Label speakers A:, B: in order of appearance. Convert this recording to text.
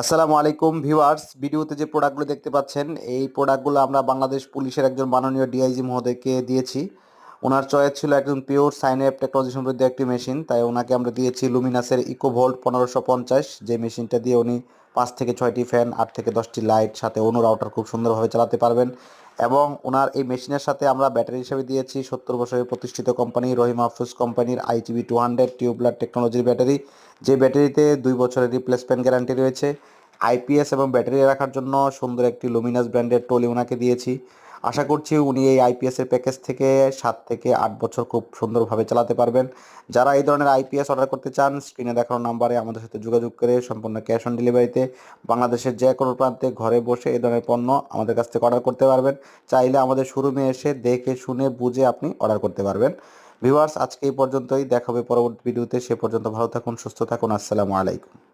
A: আসসালামু আলাইকুম ভিউয়ার্স। ভিডিওতে যে প্রোডাক্টগুলো দেখতে পাচ্ছেন, এই প্রোডাক্টগুলো আমরা বাংলাদেশ পুলিশের একজন মাননীয় ডিআইজি মহোদয়কে দিয়েছি। ওনার চয়েস ছিল একজন পিওর সাইন অ্যাপ টেকনোলজি সমৃদ্ধ একটি মেশিন, তাই ওনাকে আমরা দিয়েছি লুমিনাসের ইকোভোল্ট পনেরোশো পঞ্চাশ, যে মেশিনটা দিয়ে উনি পাঁচ থেকে ছয়টি ফ্যান, আট থেকে দশটি লাইট, সাথে অনু রাউটার খুব সুন্দরভাবে চালাতে পারবেন। এবং ওনার এই মেশিনের সাথে আমরা ব্যাটারি হিসেবে দিয়েছি সত্তর বছরের প্রতিষ্ঠিত কোম্পানি, রহিম আফুজ কোম্পানির আইটিভি টু হান্ড্রেড টিউবলার টেকনোলজির ব্যাটারি। যে ব্যাটারিতে দুই বছরের রিপ্লেসমেন্ট গ্যারান্টি রয়েছে, আইপিএস এবং ব্যাটারি রাখার জন্য সুন্দর একটি লুমিনাস ব্র্যান্ডের টোলি ওনাকে দিয়েছি। আশা করছি উনি এই আইপিএস এর প্যাকেজ থেকে সাত থেকে আট বছর খুব সুন্দরভাবে চালাতে পারবেন। যারা এই ধরনের আইপিএস অর্ডার করতে চান স্ক্রিনে দেখানো নাম্বারে আমাদের সাথে যোগাযোগ করে সম্পূর্ণ ক্যাশ অন ডেলিভারিতে বাংলাদেশের যে কোনো প্রান্তে ঘরে বসে এই ধরনের পণ্য আমাদের কাছ থেকে অর্ডার করতে পারবেন। চাইলে আমাদের শোরুমে এসে দেখে, শুনে, বুঝে আপনি অর্ডার করতে পারবেন। ভিউয়ার্স আজকে এই পর্যন্তই। দেখাবে পরবর্তী ভিডিওতে সে পর্যন্ত ভালো থাকুন, সুস্থ থাকুন। আসসালামু আলাইকুম।